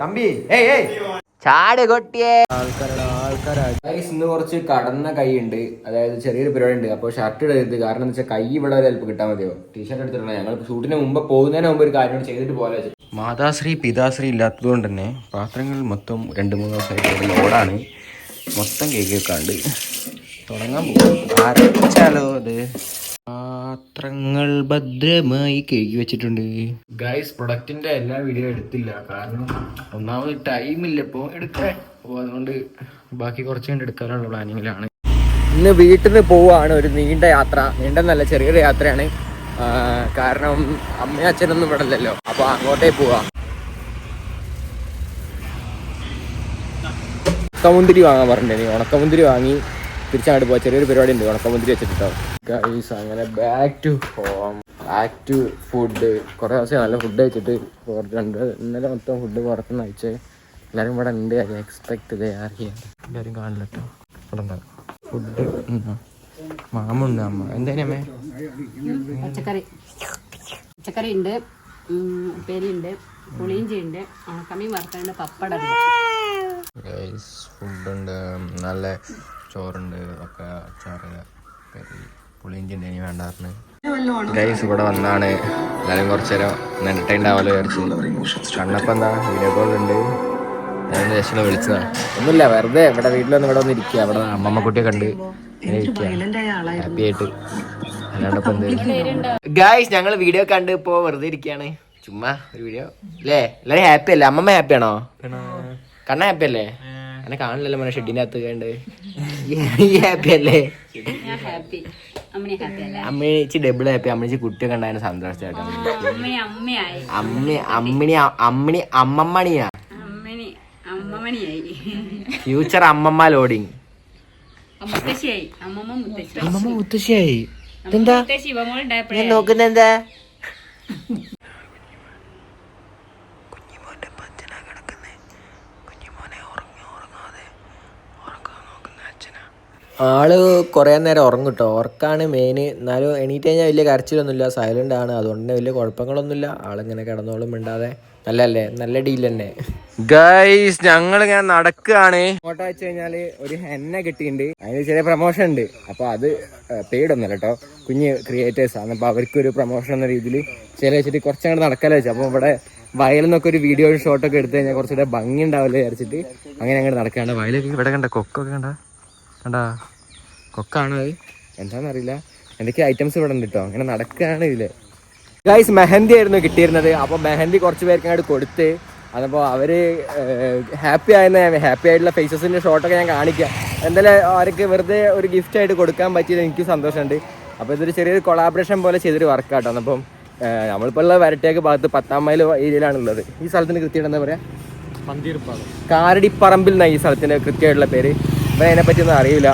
തമ്പി ഏയ് ഏയ്. ചാട് കൊട്ടിയേ. ഗൈസ് ഇന്ന് കുറച്ച് കടന്ന കൈ ഉണ്ട് അതായത് ചെറിയൊരു പരിപാടി ഉണ്ട് അപ്പോൾ ഷർട്ട് ഇടരുത്. കാരണം എന്താ വെച്ചാൽ കൈ ഇവിടെ ഒരു ഹെൽപ്പ് കിട്ടാൻ മതിയോ? ടീഷർട്ട് എടുത്തിട്ടുണ്ട് ഞങ്ങൾ ഷൂട്ടിന് മുമ്പ് പോകുന്നതിന് മുമ്പ് ഒരു കാര്യം ചെയ്തിട്ട് പോലെ മാതാശ്രീ പിതാശ്രീ ഇല്ലാത്തത് കൊണ്ട് തന്നെ പാത്രങ്ങൾ മൊത്തം രണ്ട് മൂന്ന് ദിവസമായിട്ട് ലോഡാണ് മൊത്തം കേക്ക് വെക്കാണ്ട്. തുടങ്ങാൻ പോകും ആരംഭിച്ചാലോ അത് പാത്രങ്ങൾ ഭദ്രമായി കഴുകി വെച്ചിട്ടുണ്ട്. ഗൈസ് പ്രൊഡക്റ്റിന്റെ എല്ലാ വീഡിയോ എടുത്തില്ല. കാരണം ഒന്നാമത് ടൈം ഇല്ല ഇപ്പോൾ എടുക്കാൻ. അപ്പോൾ അതുകൊണ്ട് ബാക്കി കുറച്ച് കണ്ട് എടുക്കാനുള്ള പ്ലാനിങ്ങിലാണ് ഇന്ന് വീട്ടിൽ നിന്ന് പോവുകയാണ് ഒരു നീണ്ട യാത്ര. നീണ്ടെന്നല്ല ചെറിയൊരു യാത്രയാണ്. കാരണം അമ്മയും അച്ഛനൊന്നും ഇവിടെ ഇല്ലല്ലോ. അപ്പോൾ അങ്ങോട്ടേ പോവാം. ഉണക്കമുന്തിരി വാങ്ങാൻ പറഞ്ഞിട്ടുണ്ടായിരുന്നു ഉണക്കമുന്തിരി വാങ്ങി തിരിച്ചങ്ങോട്ട് പോയ ചെറിയൊരു പരിപാടി ഉണ്ട് ഉണക്കമുന്തിരി വെച്ചിട്ടുണ്ടാവും. ഗൈസ് അങ്ങനെ back to home back to food കുറേ ദിവസം നല്ല ഫുഡ് കഴിച്ചിട്ട് രണ്ട് ഇന്നലെ മൊത്തം ഫുഡ് പുറത്തുനിന്ന് അയച്ച് എല്ലാവരും ഇവിടെ ഉണ്ട്. ഐ എക്സ്പെക്ട് ഇത് ഹിയർ എല്ലാവരും കാണില്ല കേട്ടോ. ഇവിടെ ഉണ്ടാവും ഫുഡ് മാമുണ്ട് അമ്മ. എന്തായാലും അമ്മേ? പച്ചക്കറി. പച്ചക്കറി ഉണ്ട്. ഉപ്പേരിയുണ്ട് ഉണ്ട്. പുളിയിഞ്ചി ഉണ്ട്. ഉണക്കമീൻ വറുത്തുണ്ട് പപ്പടം ഫുഡുണ്ട് നല്ല ചോറുണ്ട് ഒക്കെ അച്ചാറ് കറി പുളിയിഞ്ചി ഇനി വേണ്ടായിരുന്നു ഗൈസ് ഇവിടെ വന്നാണ്. എല്ലാവരും കുറച്ച് നേരം നെട്ട ഉണ്ടാവല്ലോ വിചാരിച്ചു. കണ്ണപ്പം എന്താ? വീഡിയോ കോൾ ഉണ്ട്. ഞാൻ ജസ്റ്റ് വിളിച്ചതാണ് ഒന്നുമില്ല വെറുതെ ഇവിടെ വീട്ടിലൊന്നും ഇവിടെ ഇരിക്കുക ഇവിടെ അമ്മമ്മ കുട്ടിയെ കണ്ട് ഹാപ്പി ആയിട്ട്. അല്ലാണ്ടപ്പം ഗൈസ് ഞങ്ങൾ വീഡിയോ കണ്ട് ഇപ്പോ വെറുതെ ഇരിക്കുകയാണ് ചുമ്മാ ഒരു വീഡിയോ അല്ലേ എല്ലാരും ഹാപ്പി അല്ലേ? അമ്മമ്മ ഹാപ്പി ആണോ? കണ്ണ ഹാപ്പി അല്ലേ? എന്നെ കാണില്ലല്ലോ മോനെ ഷെഡിന്റെ അകത്ത് കണ്ട് ഈ ഹാപ്പി അല്ലേ? ഞാൻ ഹാപ്പി അമ്മണി ഹാപ്പി അല്ലേ? അമ്മച്ചി ഡബിൾ ഹാപ്പി അമ്മച്ചി കുട്ടിയെ കണ്ടായിരുന്നു സന്തോഷമായിട്ട് അമ്മി അമ്മയായി. അമ്മ അമ്മിണി അമ്മിണി അമ്മമ്മണിയാ. ഫ്യൂച്ചർ അമ്മമ്മ ലോഡിങ് അമ്മമ്മ മുത്തശ്ശി. അമ്മമ്മ മുത്തശ്ശിയായി. ഇതെന്താ? ഞാൻ നോക്കുന്ന ആൾ കുറേ നേരം ഉറങ്ങും കേട്ടോ ഉറക്കാണ് മെയിൻ എന്നാലും എണീറ്റ് കഴിഞ്ഞാൽ വലിയ കരച്ചിലൊന്നുമില്ല. സൈലന്റ് ആണ്. അതുകൊണ്ട് തന്നെ വലിയ കുഴപ്പങ്ങളൊന്നുമില്ല. ആളിങ്ങനെ കിടന്നോളും മിണ്ടാതെ. നല്ലല്ലേ നല്ല ഡീൽ തന്നെ. ഗൈസ് ഞങ്ങൾ ഇങ്ങനെ നടക്കുകയാണ് ഫോട്ടോ വെച്ച് കഴിഞ്ഞാൽ ഒരു ഹെന്ന കിട്ടിയിട്ടുണ്ട് അതിന് ചെറിയ പ്രൊമോഷൻ ഉണ്ട്. അപ്പൊ അത് പെയ്ഡ് ഒന്നല്ല കേട്ടോ കുഞ്ഞ് ക്രിയേറ്റേഴ്സ് ആണ്. അപ്പൊ അവർക്ക് ഒരു പ്രൊമോഷൻ എന്ന രീതിയിൽ ചില വെച്ചിട്ട് കുറച്ചങ്ങോട്ട് നടക്കാലോ വെച്ചു അപ്പൊ ഇവിടെ വയലിൽ നിന്നൊക്കെ ഒരു വീഡിയോ ഷോട്ടൊക്കെ എടുത്തു കഴിഞ്ഞാൽ കുറച്ചുകൂടെ ഭംഗി ഉണ്ടാവില്ല വിചാരിച്ചിട്ട്. അങ്ങനെ അങ്ങോട്ട് നടക്കാണ്ട് വയലൊക്കെ ഇവിടെ കണ്ട കൊക്കൊക്കെ കണ്ട. കണ്ടാ? കൊക്കാണ് അത്? എന്താണെന്നറിയില്ല എന്തൊക്കെ ഐറ്റംസ് ഇവിടെ ഉണ്ട് കേട്ടോ ഇങ്ങനെ നടക്കുകയാണ് ഇതിൽ. ഗൈസ് മെഹന്തി ആയിരുന്നു കിട്ടിയിരുന്നത്. അപ്പോൾ മെഹന്തി കുറച്ച് പേർക്ക് അങ്ങോട്ട് കൊടുത്ത് അതപ്പോൾ അവർ ഹാപ്പി ആയെന്ന് ഹാപ്പി ആയിട്ടുള്ള ഫേസസിന്റെ ഷോട്ടൊക്കെ ഞാൻ കാണിക്കാം. എന്തായാലും അവർക്ക് വെറുതെ ഒരു ഗിഫ്റ്റ് ആയിട്ട് കൊടുക്കാൻ പറ്റിയത് എനിക്ക് സന്തോഷമുണ്ട്. അപ്പോൾ ഇതൊരു ചെറിയൊരു കൊളാബറേഷൻ പോലെ ചെയ്തൊരു വർക്കാട്ടോ അപ്പം നമ്മളിപ്പോൾ ഉള്ള വരട്ടേക്ക് ഭാഗത്ത് പത്താം മൈൽ ഏരിയയിലാണുള്ളത്. ഈ സ്ഥലത്തിന് കൃത്യമായിട്ട് എന്താ പറയാ? കാരടിപ്പറമ്പിൽ എന്നാണ് ഈ സ്ഥലത്തിന്റെ കൃത്യമായിട്ടുള്ള പേര്? അപ്പം അതിനെപ്പറ്റി ഒന്നും അറിയില്ല.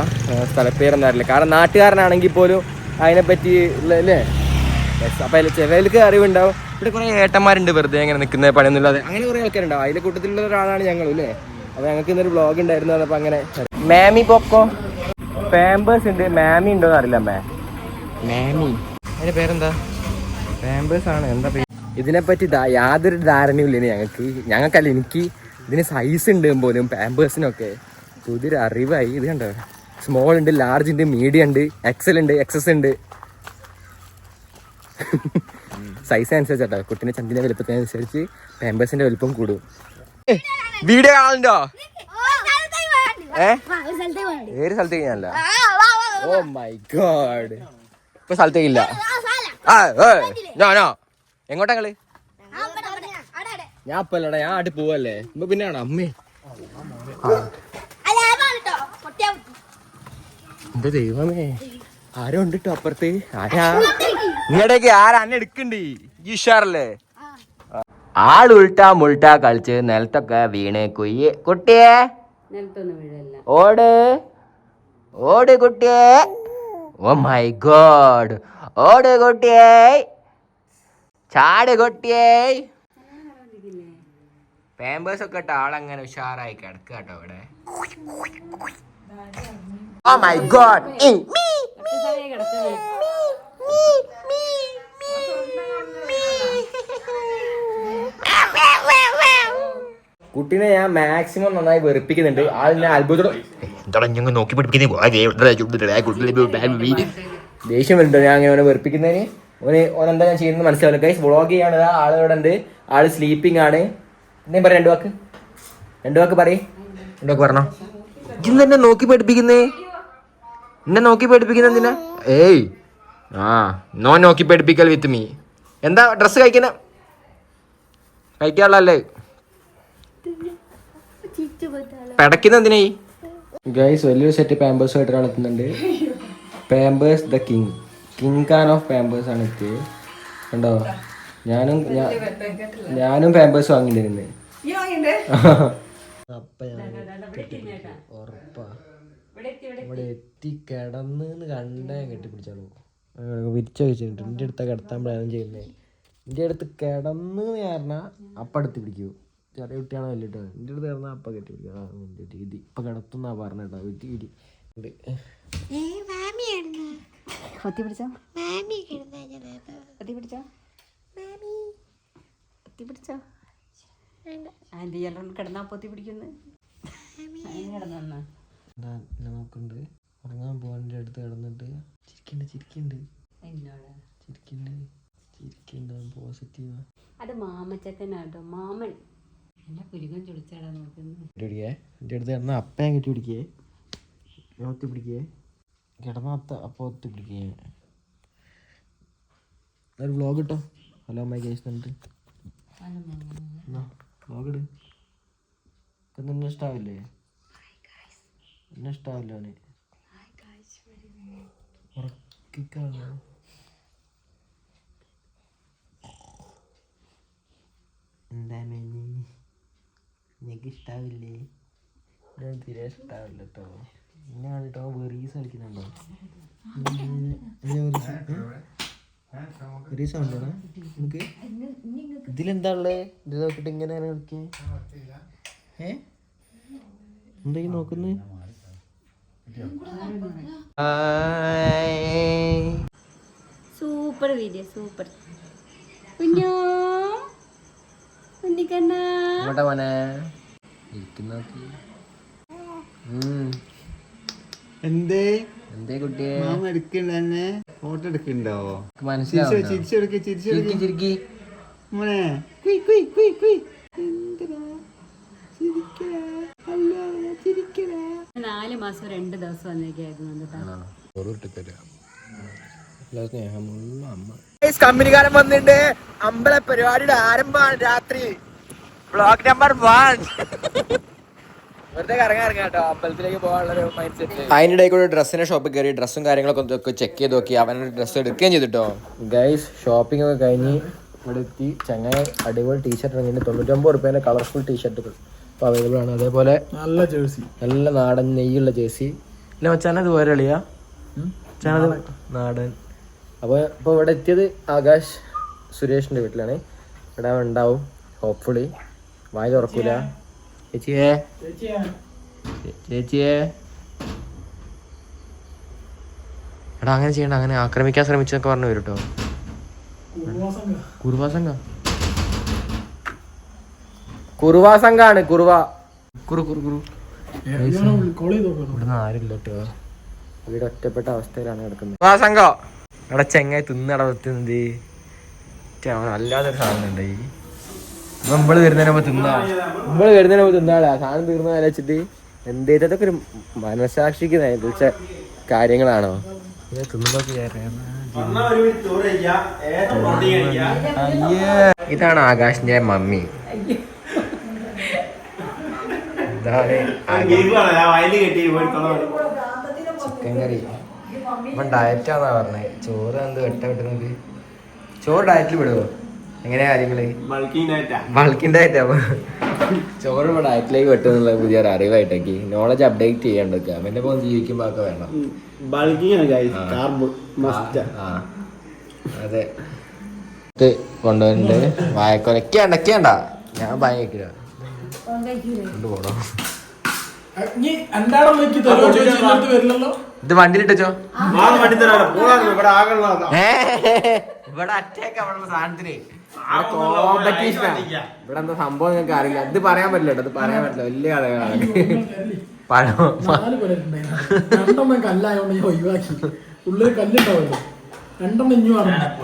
സ്ഥലപ്പേരൊന്നും അറിയില്ല. കാരണം നാട്ടുകാരനാണെങ്കിൽ പോലും അതിനെപ്പറ്റി പറ്റി അല്ലേ അപ്പം അതിൽ ചിലർക്ക് അറിവുണ്ടാവും. ഇവിടെ കുറേ ഏട്ടന്മാരുണ്ട് വെറുതെ ഇങ്ങനെ നിൽക്കുന്ന പണിയൊന്നുമില്ലാതെ. അങ്ങനെ കുറേ ആൾക്കാരുണ്ടാവും അതിലെ കൂട്ടത്തിലുള്ള ഒരാളാണ് ഞങ്ങൾ അല്ലേ അപ്പോൾ ഞങ്ങൾക്ക് ഇന്നൊരു ബ്ലോഗ് ഉണ്ടായിരുന്നു അപ്പോൾ അങ്ങനെ. മാമി പൊക്കോ? പാമ്പേഴ്സ് ഉണ്ട്. മാമി ഉണ്ടോ എന്ന് അറിയില്ല മാമി. അതിന്റെ പേരെന്താ? പാമ്പേഴ്സ് ആണ്. എന്താ പേര് ഇതിനെപ്പറ്റി യാതൊരു ധാരണയും ഇല്ല ഞങ്ങൾക്ക്. ഞങ്ങൾക്കല്ല എനിക്ക് ഇതിന് സൈസ് ഉണ്ട് പോലും പാമ്പേഴ്സിനൊക്കെ പുതിയൊരു അറിവായി ഇത് കണ്ടോ? സ്മോൾ ഉണ്ട് ലാർജ് ഉണ്ട് മീഡിയം ഉണ്ട് എക്സൽ ഉണ്ട് എക്സസ് ഉണ്ട്. സൈസ് അനുസരിച്ചാട്ടോ കുട്ടിന്റെ ചന്തിന്റെ വലുപ്പത്തിനനുസരിച്ച് പേമ്പേഴ്സിന്റെ വലുപ്പം കൂടും. വീഡിയോ കാണുന്നുണ്ടോ? ഏ? ഏത് സ്ഥലത്തേക്ക് ഞാനല്ല? ഓ മൈ ഗോഡ് ഇപ്പൊ സ്ഥലത്തേക്കില്ല ആ ഏയ്, ഞാനോ എങ്ങോട്ടാ കളി ഞാൻ ഇപ്പൊ അല്ലടാ ഞാൻ ആട്ടി പോവല്ലേ? ഇപ്പൊ പിന്നെയാണോ അമ്മേ. എന്റെ ദൈവമേ. ആരോ ഉണ്ട് ട്ടോ അപ്പുറത്ത്? ആരാ? നിങ്ങളുടെയൊക്കെ ആരാ? അന്നെ എടുക്കണ്ട്. ഈ ഉഷാറല്ലേ ആൾ ഉൾട്ടാ മുൾട്ടാ കളിച്ച് നിലത്തൊക്കെ വീണ് കുയ്യ്. കുട്ടിയെ. ഓട്. ഓട് കുട്ടിയെ. Oh my god. ഓട് കുട്ടിയെ. ചാട് കുട്ടിയെ. പാമ്പേഴ്സ് ഒക്കെ ഇട്ട് ആളങ്ങനെ ഉഷാറായി കിടക്കുക കേട്ടോ ഇവിടെ ഓ മൈ ഗോഡ് കുട്ടീനെ ഞാൻ മാക്സിമം നന്നായി വെറുപ്പിക്കുന്നുണ്ട്. ആളിനെ അത്ഭുതം നോക്കി ദേഷ്യം വരുന്നുണ്ടോ. ഞാൻ അങ്ങനെ വെറുപ്പിക്കുന്നതിന്. ഓന് ഓനെന്താ ഞാൻ ചെയ്യുന്നത് മനസ്സിലാവില്ല. ഗൈസ് വ്ളോഗ് ചെയ്യാണ്. ഇതാ ഉണ്ട്. ആൾ സ്ലീപ്പിംഗ് ആണ്. എന്തേലും പറയാം രണ്ടു വാക്ക്. രണ്ടു വാക്ക് പറയ്. രണ്ടു വാക്ക് പറഞ്ഞോ. ഇന്ന് തന്നെ നോക്കി പഠിപ്പിക്കുന്നേ? എന്നെ നോക്കി പേടിപ്പിക്കുന്ന എന്തിനാ? ഏയ്. ആ നോ നോക്കി പേടിപ്പിക്കൽ വിത്ത് മീ. എന്താ ഡ്രസ്സ് കഴിക്കുന്ന കഴിക്കാനുള്ളല്ലേ പടക്കുന്ന എന്തിനാ ഗൈസ് വലിയൊരു സെറ്റ് പാമ്പേഴ്സ് ആയിട്ട് ഒരാൾ എത്തുന്നുണ്ട്. Pampers the king king can of Pampers ആണ് എത്തിയത് കണ്ടോ? ഞാനും ഞാനും പാമ്പേഴ്സ് വാങ്ങിണ്ടിരുന്നു അപ്പൊ ഉറപ്പാ. ഇവിടെ എത്തി കിടന്ന് കണ്ടേ കെട്ടിപ്പിടിച്ചാലോ വിരിച്ച വെച്ചിട്ടുണ്ട്. എന്റെ അടുത്ത കിടത്താൻ പ്ലാൻ ചെയ്യുന്നേ. എന്റെ അടുത്ത് കിടന്ന് കാരണ അപ്പം അടുത്ത് പിടിക്കൂ. ചെറിയ കുട്ടിയാണോ വലിയ കുട്ടിയാണ്? എന്റെ അടുത്ത് കിടന്നാൽ അപ്പം കെട്ടി പിടിക്കും ഇപ്പൊ എന്റെ ഇത് ഇപ്പം കിടത്തുന്നാ പറഞ്ഞേട്ടോ. വിരി വിരി. ഉണ്ട്. പൊത്തി പിടിച്ചോ? പൊത്തി പിടിച്ചോ? പിടിച്ചോ? ആന്റി എല്ലാം കിടന്നാ പൊത്തി പിടിക്കുന്നു. കിടന്നാ എന്താ എന്നെ നോക്കുന്നുണ്ട് ഉറങ്ങാൻ പോകാന്റെ അടുത്ത് കിടന്നിട്ട് ചിരിക്കണ്ട് ചിരിക്കണ്ട്. ചിരിക്കണ്ട് ചിരിക്കണ്ട്. പോസിറ്റീവാ. അത് മാമച്ചക്കനാട്ടോ മാമൻ. എന്നെ പുരുകൻ ചൊളിച്ചാടാ നോക്കുന്നത്. പിടിക്കേ എന്റെ അടുത്ത് കിടന്ന അപ്പം ഞാൻ കെട്ടി പിടിക്കേ. ഞാൻ ഒത്തി പിടിക്കേ കിടന്നാത്ത ഒത്തി പിടിക്കേ. ഒരു വ്ളോഗ് ഇട്ടോ? ഹലോ അമ്മ കേസ് എന്നിട്ട്. വ്ളോഗ് ഇട്. നിന്നെ ഇഷ്ടാവില്ലേ എന്നെ ഇഷ്ടാവില്ല അവന് ഉറക്കിക്കാണോ എന്താ മേനി? നിനക്ക് ഇഷ്ടാവില്ലേ? ഞാൻ തീരെ ഇഷ്ടാവില്ല കേട്ടോ എന്നെ കണ്ടിട്ടോ വെറീസ് കളിക്കുന്നുണ്ടോ? വെറീസ് ഉണ്ടോ നമുക്ക് ഇതിലെന്താ ഉള്ളത് ഇത് നോക്കിട്ട് ഇങ്ങനെ കളിക്കേ? ഏ? എന്താ ഈ നോക്കുന്നത് സൂപ്പർ വീഡിയോ സൂപ്പർ. കുഞ്ഞോ? കുഞ്ഞിക്കണ്ണ എന്തേ? എന്തേ കുട്ടിയെ? മാമ എടുക്കണ്ട ഫോട്ടോ എടുക്കണ്ടോ? മനസ്സിലാവും ചിരിച്ചെടുക്കി ചിരിച്ചെടുക്കി ചിരിക്കി. മോനെ കുയ് കുയ് കുയ് കുയ് എന്തിനാ ചിരിക്കടാ അല്ല ചിരിക്കടാ നാല് മാസം രണ്ട് ദിവസം വന്നേക്കായിരുന്നു കേട്ടോ കമ്പനിക്കാരൻ വന്നിട്ട് അമ്പല പരിപാടിയുടെ ആരംഭമാണ് രാത്രി. ബ്ലോക്ക് നമ്പർ വൺ വെറുതെ കറങ്ങാൻ ഇറങ്ങാം കേട്ടോ അമ്പലത്തിലേക്ക് പോകാനുള്ള ഒരു മൈൻഡ് സെറ്റ് അതിന്റെ ഇടയിൽ കൂടെ ഡ്രസ്സിന്റെ ഷോപ്പിൽ കയറി ഡ്രസ്സും കാര്യങ്ങളൊക്കെ ഒക്കെ ചെക്ക് ചെയ്ത് നോക്കി. അവനൊരു ഡ്രസ്സ് എടുക്കുകയും ചെയ്തിട്ടോ? ഗൈസ് ഷോപ്പിംഗ് ഒക്കെ കഴിഞ്ഞ് ഇവിടെ എത്തി ചങ്ങായി അടിപൊളി ടീഷർട്ട് ഇറങ്ങിയിട്ട് തൊണ്ണൂറ്റൊമ്പത് റുപ്യേന്റെ കളർഫുൾ ടീഷർട്ടുകൾ ഇപ്പോൾ അവൈലബിൾ ആണ്. അതേപോലെ നല്ല ജേഴ്സി നല്ല നാടൻ നെയ്യുള്ള ജേഴ്സി ഇല്ല മച്ചാനത് വേറെ അളിയാ മച്ചാനത് നാടൻ. അപ്പോൾ ഇപ്പൊ ഇവിടെ എത്തിയത് ആകാശ് സുരേഷിന്റെ വീട്ടിലാണ്. ഇവിടെ ഉണ്ടാവും ഹോപ്പ്ഫുള്ളി വായ തുറക്കൂല ചേച്ചിയേ. ചേച്ചിയേ. എടാ അങ്ങനെ ചെയ്യണ്ട അങ്ങനെ ആക്രമിക്കാൻ ശ്രമിച്ചൊക്കെ പറഞ്ഞു വരും കേട്ടോ കുറുവാ സംഘ? കുറുവാ സംഘാണ് കുറുവ. കുറു കുറു കുറു. ഇവിടുന്ന് ആരില്ല കേട്ടോ. വീട് ഒറ്റപ്പെട്ട അവസ്ഥയിലാണ് കിടക്കുന്നത്. കുറുവ സംഘം. ഇവിടെ ചെങ്ങായി തിന്നട വെത്തുന്നത് അല്ലാതൊരു സാധനം ഉണ്ടായി നമ്മൾ വരുന്നതിന് മുമ്പ് തിന്നാ. നമ്മൾ വരുന്നതിന് മുമ്പ് തിന്നാളാ. സാധനം തീർന്നാ വെച്ചിട്ട് എന്തേലും അതൊക്കെ ഒരു മനസാക്ഷിക്ക് വിളിച്ച കാര്യങ്ങളാണോ? ഇത് തിന്നുമ്പോ അയ്യേ. ഇതാണ് ആകാശിന്റെ മമ്മി. ചിക്കൻ കറി. ഇവൻ ഡയറ്റാന്നാ പറഞ്ഞേ. ചോറ് എന്ത് വെട്ട വിട്ടുന്നത് ചോറ് ഡയറ്റിൽ വിടുവോ? എങ്ങനെയാ കാര്യങ്ങൾ? ബൾക്കിന്റെ ഡയറ്റ് അപ്പൊ ചോറ് ഇവിടെ ഡയറ്റിലേക്ക് വെട്ടുന്നുള്ള പുതിയൊരു അറിവായിട്ടൊക്കെ. നോളജ് അപ്ഡേറ്റ് ചെയ്യാണ്ടൊക്കെ അവന്റെ പോലെ ജീവിക്കുമ്പോ ഒക്കെ വേണം. അതെ. കൊണ്ടുവരണ്ട്. കൊണ്ടുവരുന്നുണ്ട് വായക്കൊലക്കേണ്ട കേണ്ട ഞാൻ ഭയം വെക്കില്ല കൊണ്ടുപോകണം ഇത് വണ്ടിയിലിട്ടോ ഇവിടെ ആകെ ഇവിടെ അറ്റയൊക്കെ അവിടെ സാധനത്തിന്. കോമ്പറ്റീഷനാണ് ഇവിടെ എന്താ സംഭവം നിങ്ങൾക്ക് അറിയില്ല. ഇത് പറയാൻ പറ്റില്ല ഇത് പറയാൻ പറ്റില്ല. വലിയ കഥകളാണ്. പഴം കല്ലായോണ്ട് ഒഴിവാക്കി. ഉള്ളിൽ കല്ലുണ്ടാവല്ലോ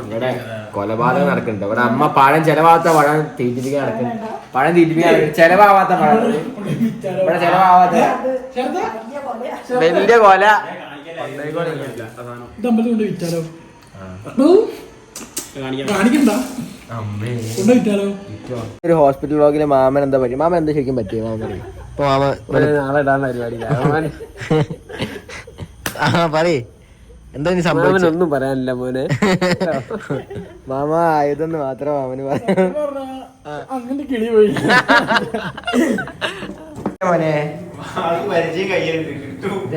ഇവിടെ കൊലപാതകം നടക്കുന്നുണ്ട്. ഇവിടെ അമ്മ പഴം ചെലവാത്ത പഴം തീറ്റിരിക്കാൻ നടക്കുന്നുണ്ട് പഴം നടക്കുന്നുണ്ട്. ചെലവാവാത്ത പഴം. ഇവിടെ ചെലവാവാത്ത വലിയ കൊല. ഒരു ഹോസ്പിറ്റൽ വ്ളോഗിലെ മാമൻ എന്താ പറ്റി? മാമൻ എന്താ ശരിക്കും പറ്റിയ? മാമൻ പറയും. ഇപ്പൊ മാമ നാളെ ഇടാൻ പരിപാടി ആ പറയ്. എന്താ സംഭവം സംഭവിച്ചത് ഒന്നും പറയാനില്ല മോനെ. മാമ ആയതെന്ന് മാത്രം മാമന് അങ്ങനെ കിളി പോയി. മോനെ?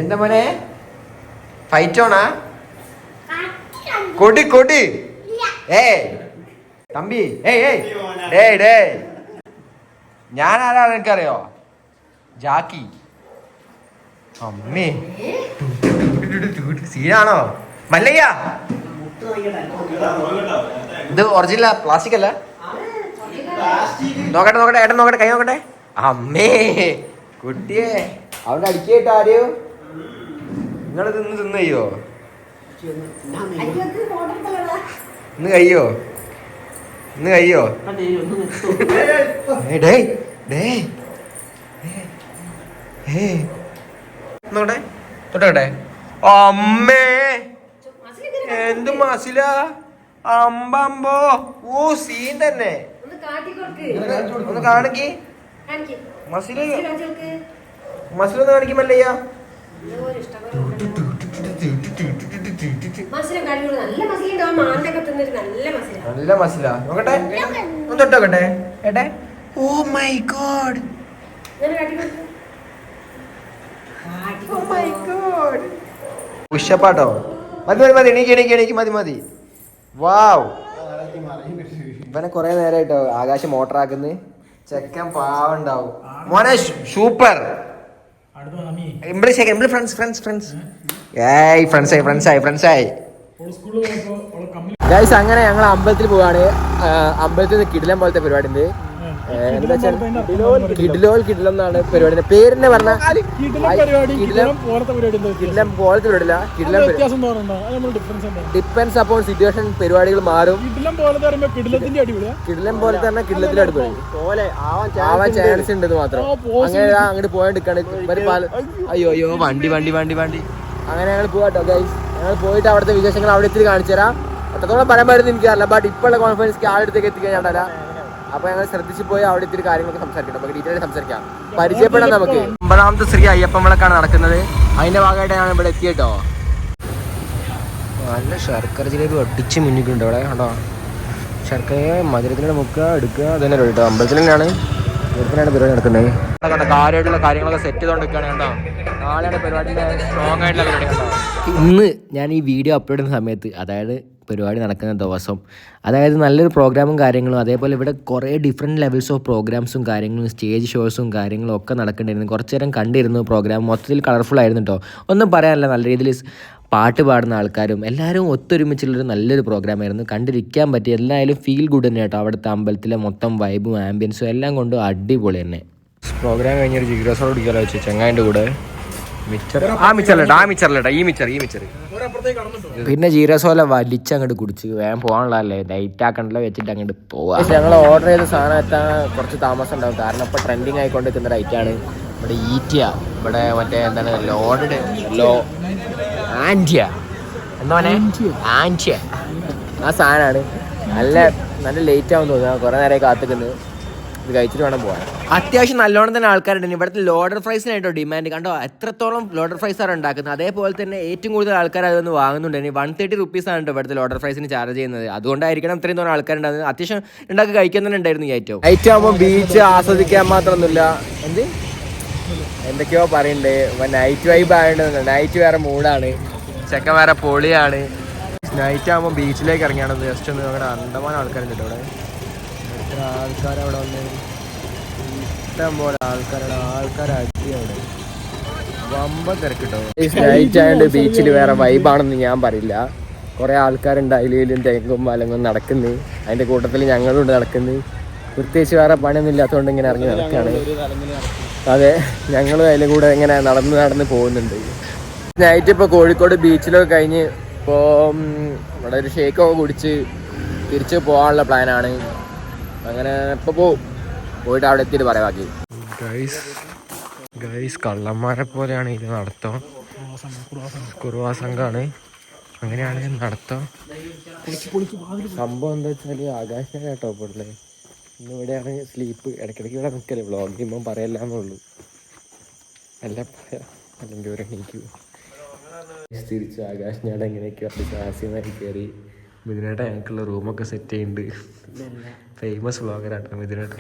എന്താ മോനെ? ഫൈറ്റ് ഓണാ കൊടി കൊടി. ഏ തമ്പി ഏയ് ഏയ്. ഡേ ഡേ ഞാൻ ആരാണ് എനിക്കറിയോ? ജാക്കി. അമ്മേ. സീനാണോ? മല്ലയ്യ. ഇത് ഒറിജിനൽ പ്ലാസ്റ്റിക് അല്ല? നോക്കട്ടെ നോക്കട്ടെ ഏട്ടൻ നോക്കട്ടെ കൈ നോക്കട്ടെ. അമ്മേ കുട്ടിയെ. അവിടെ അടിക്കേട്ടോ ആരെയോ നിങ്ങൾ തിന്ന് തിന്ന് കഴിയോ? ഇന്ന് കഴിയോ? ഇന്ന് കഴിയോ? ഡേ ഡേ ഡേയ്. നോക്കട്ടെ തൊട്ടോട്ടെ അമ്മേ എന്ത് മസില അമ്പമ്പോ ഓ സീൻ തന്നെ ഒന്ന് മസില കാണിക്ക് കാണിക്ക് മസില ഒന്ന് മസിലൊന്ന് കാണിക്കുമല്ലയ്യ മസിലും മസില നല്ല മസില നോക്കട്ടെ ഒന്ന് തൊട്ടോക്കട്ടെ ഏട്ടെ ഓ മൈ ഗോഡ് ഇങ്ങനെ കാട്ടിക്കൊടുക്ക് ഓ മൈ ഗോഡ് ഉഷപ്പാട്ടോ. മതി മതി മതി എണീക്ക് എണീക്ക് എണീക്ക് മതി മതി. വാവ് ഇവനെ കൊറേ നേരമായിട്ടോ ആകാശം മോട്ടറാക്കുന്നു. ചെക്കൻ പാവുണ്ടാവും മോനെ സൂപ്പർ ഫ്രണ്ട്സ് ഫ്രണ്ട്സ് ഫ്രണ്ട്സ് ഏയ് ഫ്രണ്ട്സ് ആയി ഫ്രണ്ട്സ് ആയി ഫ്രണ്ട്സ് ആയി. അങ്ങനെ ഞങ്ങൾ അമ്പലത്തിൽ പോവാണ്. അമ്പലത്തിൽ നിന്ന് കിടിലം പോലത്തെ പരിപാടി ഉണ്ട് എന്താ വെച്ചാൽ കിഡിലോൾ കിടിലം എന്നാണ് പരിപാടി. പേരിനെ പറഞ്ഞ കീട്ടിലെ പരിപാടി കിടിലം കിടിലം പോലത്തെ പരിപാടിയില്ല കിടിലം എന്താ വ്യത്യാസം തോന്നുന്നുണ്ടോ അത് നമ്മൾ ഡിഫറൻസ് എന്താ? ഡിപ്പെൻസ് അപ്പോൾ സിറ്റുവേഷൻ പരിപാടികൾ മാറും. കിഡിലം പോലത്തെ പറയുമ്പോ കിടിലത്തിന്റെ അടിപൊളിയാ കിടിലം പോലെ തന്നെ കിടിലത്തിൽ അടുത്ത് ആവാൻ ചാൻസ് ഉണ്ടെന്ന് മാത്രം. അങ്ങനെ അങ്ങോട്ട് പല അയ്യോ അയ്യോ വണ്ടി വണ്ടി വണ്ടി വണ്ടി. അങ്ങനെ ഞങ്ങൾ പോവാട്ടോ ഗൈസ് ഞങ്ങൾ പോയിട്ട് അവിടുത്തെ വിശേഷങ്ങൾ അവിടെ എത്തി കാണിച്ചു തരാം എത്രത്തോളം പറയാൻ പറ്റുന്ന എനിക്കറിയില്ല ബട്ട് ഇപ്പോഴുള്ള കോൺഫിഡൻസ് ആളടുത്തേക്ക് എത്തിക്കാൻ അപ്പൊ ഞങ്ങൾ ശ്രദ്ധിച്ചു പോയി അവിടെ ഇത്തിരി കാര്യങ്ങളൊക്കെ സംസാരിക്കണം നമുക്ക് ഡീറ്റെയിൽ സംസാരിക്കാം. പരിചയപ്പെടാം നമുക്ക്. ഒമ്പതാമത്തെ ശ്രീ അയ്യപ്പൻ വിളക്കാണ് നടക്കുന്നത്. അതിന്റെ ഭാഗമായിട്ട് ഞാൻ ഇവിടെ എത്തിയിട്ടോ നല്ല ശർക്കര ജിലേബി ഒട്ടിച്ച് മുന്നിക്കുണ്ട് ഇവിടെ കേട്ടോ ശർക്കരയെ മധുരത്തിന്റെ മുക്കുക എടുക്കുക അതന്നെ കേട്ടോ. അമ്പലത്തിൽ തന്നെയാണ് ഇവിടുത്തെയാണ് പരിപാടി നടക്കുന്നത്? കണ്ടോ കാര്യമായിട്ടുള്ള കാര്യങ്ങളൊക്കെ സെറ്റ് ചെയ്തുകൊണ്ടിരിക്കുകയാണ് കണ്ടോ. നാളെയാണ് പരിപാടിയുടെ സ്ട്രോങ് ആയിട്ടുള്ള പരിപാടി ഇന്ന് ഞാൻ ഈ വീഡിയോ അപ്ലോഡ് ചെയ്യുന്ന സമയത്ത് അതായത് പരിപാടി നടക്കുന്ന ദിവസം. അതായത് നല്ലൊരു പ്രോഗ്രാമും കാര്യങ്ങളും അതേപോലെ ഇവിടെ കുറേ ഡിഫറെന്റ് ലെവൽസ് ഓഫ് പ്രോഗ്രാംസും കാര്യങ്ങളും സ്റ്റേജ് ഷോസും കാര്യങ്ങളും ഒക്കെ നടക്കേണ്ടിയിരുന്നു. കുറച്ച് നേരം കണ്ടിരുന്നു പ്രോഗ്രാം മൊത്തത്തിൽ കളർഫുൾ ആയിരുന്നു കേട്ടോ ഒന്നും പറയാനില്ല നല്ല രീതിയിൽ പാട്ട് പാടുന്ന ആൾക്കാരും എല്ലാവരും ഒത്തൊരുമിച്ചുള്ളൊരു നല്ലൊരു പ്രോഗ്രാമായിരുന്നു കണ്ടിരിക്കാൻ പറ്റി എല്ലായാലും ഫീൽ ഗുഡ് തന്നെ കേട്ടോ അവിടുത്തെ അമ്പലത്തിലെ മൊത്തം വൈബും ആംബിയൻസും എല്ലാം കൊണ്ട് അടിപൊളി തന്നെ. പ്രോഗ്രാം കഴിഞ്ഞൊരു ജിഗ്രോസോട് കുടിക്കാലോ വെച്ചു ചെങ്ങായിന്റെ കൂടെ. പിന്നെ ജീരസോല വലിച്ച് അങ്ങോട്ട് കുടിച്ച് വേഗം പോകാനുള്ളതല്ലേ? ഡൈറ്റ് ആക്കണ്ടല്ലോ വെച്ചിട്ട് അങ്ങോട്ട് പോവാ. ഞങ്ങൾ ഓർഡർ ചെയ്ത സാധനം എത്താൻ കുറച്ച് താമസം ഉണ്ടാവും. കാരണം ഇപ്പൊ ട്രെൻഡിങ് ആയിക്കൊണ്ടിരിക്കുന്ന റൈറ്റാണ് ഇവിടെ ഈറ്റിയ ഇവിടെ മറ്റേ എന്താണ്? ലോഡഡ് ലോ ആന്റിയ എന്താ ആന്റിയ ആ സാധനമാണ് നല്ല നല്ല ലേറ്റ് ആവും തോന്നുന്നു. കുറേ നേരമായി കാത്തിക്കുന്നത് ഇത് കഴിച്ചിട്ട് വേണം പോകാൻ. അത്യാവശ്യം നല്ലോണം തന്നെ ആൾക്കാരുണ്ട്. ഇവിടുത്തെ ലോഡർ ഫ്രൈസിനായിട്ടോ ഡിമാൻഡ് കണ്ടോ? എത്രത്തോളം ലോഡർ ഫ്രൈസ് ആണ് ഉണ്ടാക്കുന്നത്. അതേപോലെ തന്നെ ഏറ്റവും കൂടുതൽ ആൾക്കാർ അതൊന്ന് വാങ്ങുന്നുണ്ട്. ഇനി വൺ തേർട്ടി റുപ്പീസ് ആണ് ഇവിടുത്തെ ലോഡർ ഫ്രൈസിന് ചാർജ് ചെയ്യുന്നത്. അതുകൊണ്ടായിരിക്കണം ഇത്രയും തോന്നുന്ന ആൾക്കാരുണ്ടാകുന്നത് അത്യാവശ്യം ഉണ്ടാക്കി കഴിക്കാൻ തന്നെ ഉണ്ടായിരുന്നു ഐറ്റം ഐറ്റം ആകുമ്പോൾ ബീച്ച് ആസ്വദിക്കാൻ മാത്രമൊന്നുമില്ല. എന്ത്? എന്തൊക്കെയോ പറയണ്ടേ. നൈറ്റ് വൈബ് ആയതുകൊണ്ട് നൈറ്റ് വേറെ മൂഡാണ്. ചെക്ക വേറെ പൊളിയാണ്. നൈറ്റ് ആകുമ്പോൾ ബീച്ചിലേക്ക് ഇറങ്ങിയാണ് ജസ്റ്റ് ഒന്ന് അങ്ങനെ അണ്ടമാനം ആൾക്കാരുണ്ട് ഇവിടെ. എത്ര ആൾക്കാർ അവിടെ വന്ന്? ഇഷ്ടം പോലെ ആൾക്കാരാണ്. ആൾക്കാർ അടി അവിടെ വമ്പ തിരക്കിട്ടോ നൈറ്റ് ആയതുകൊണ്ട് ബീച്ചിൽ വേറെ വൈബാണെന്ന് ഞാൻ പറയില്ല. കുറേ ആൾക്കാരുണ്ട് അതിലും തെങ്ങും മലങ്ങും നടക്കുന്നു. അതിന്റെ കൂട്ടത്തിൽ ഞങ്ങളുണ്ട് നടക്കുന്നു. പ്രത്യേകിച്ച് വേറെ പണിയൊന്നും ഇല്ലാത്തതുകൊണ്ട് ഇങ്ങനെ ഇറങ്ങി നടക്കുകയാണ് അതെ ഞങ്ങളും അതിലെ കൂടെ ഇങ്ങനെ നടന്ന് നടന്ന് പോകുന്നുണ്ട്. നൈറ്റ് ഇപ്പോൾ കോഴിക്കോട് ബീച്ചിലൊക്കെ കഴിഞ്ഞ് ഇപ്പോൾ ഇവിടെ ഒരു ഷേക്കൊക്കെ കുടിച്ച് തിരിച്ച് പോകാനുള്ള പ്ലാനാണ് അങ്ങനെ ഇപ്പോൾ പോവും. പോയിട്ട് അവിടെ എത്തിയിട്ട് പറയാം ബാക്കി. ഗൈസ് കള്ളന്മാരെ പോലെയാണ് ഇത് നടത്തം. കുറുവാ സംഘമാണ് അങ്ങനെയാണ് നടത്തം. സംഭവം എന്താ വെച്ചാൽ ആകാശം കേട്ടോ ഇപ്പോഴത്തെ ഇന്ന് ഇവിടെയാണ് സ്ലീപ്പ് ഇടയ്ക്കിടയ്ക്ക് ഇവിടെ നിൽക്കല്ലേ വ്ളോഗ് ചെയ്യുമ്പോൾ പറയല്ലാന്നുള്ളൂ അല്ല അല്ലെങ്കിൽ ഒരു എണീക്കൂ തിരിച്ച് ആകാശ് ഞാൻ എങ്ങനെയൊക്കെ പറഞ്ഞിട്ട് ആസ്യമായി കയറി. മിഥുനേട്ടൻ ഞങ്ങൾക്കുള്ള റൂമൊക്കെ സെറ്റ് ചെയ്യുന്നുണ്ട് ഫേമസ് വ്ളോഗറാട്ടോ മിഥുനേട്ട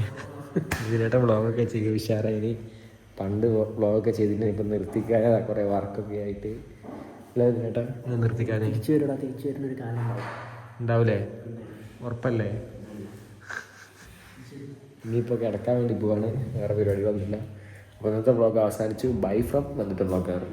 മിഥുനേട്ട വ്ളോഗൊക്കെ ചെയ്യുക ഉഷാറായി. പണ്ട് വ്ളോഗൊക്കെ ചെയ്തിട്ട് ഇപ്പം നിർത്തിക്കാതെ കുറേ വർക്കൊക്കെ ആയിട്ട്. അല്ലേ മിഥുനേട്ടൻ ഇത് നിർത്തിക്കാൻ തിരിച്ചു വരടാ തിരിച്ചു വരുന്ന ഒരു കാലം ഉണ്ടാവില്ലേ ഉറപ്പല്ലേ? ഇനിയിപ്പോൾ കിടക്കാൻ വേണ്ടി പോവാണ്. വേറെ പരിപാടികളൊന്നുമില്ല അപ്പോൾ ഇന്നത്തെ വ്ളോഗ് അവസാനിച്ചു. ബൈ ഫ്രം വന്നിട്ട് വ്ളോഗർ